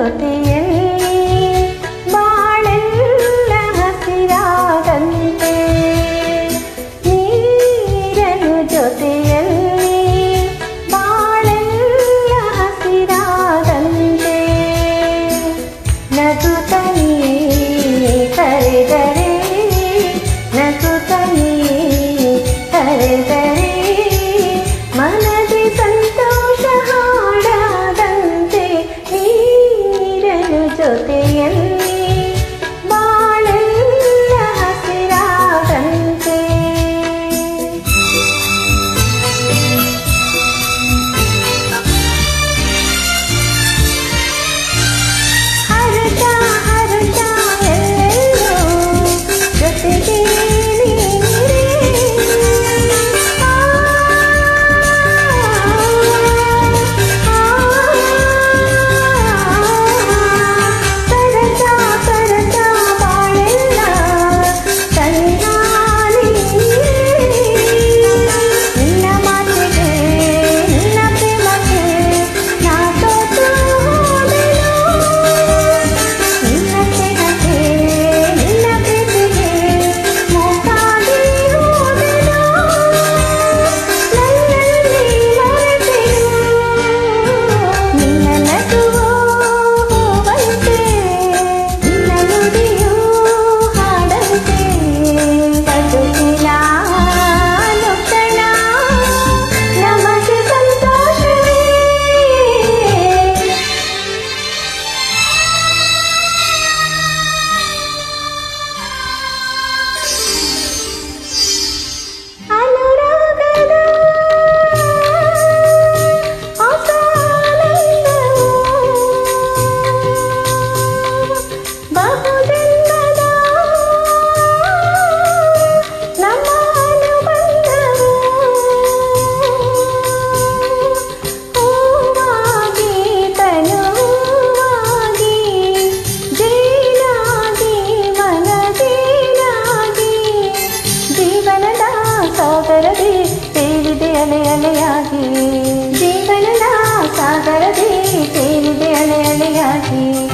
我的。tự ಅಲೆ ಅಲೆಯಾಗಿ ಜೀವನ ಸಾಗರದೇ ಸೇರಿದೆ ಅಲೆ ಅಲೆಯಾಗಿ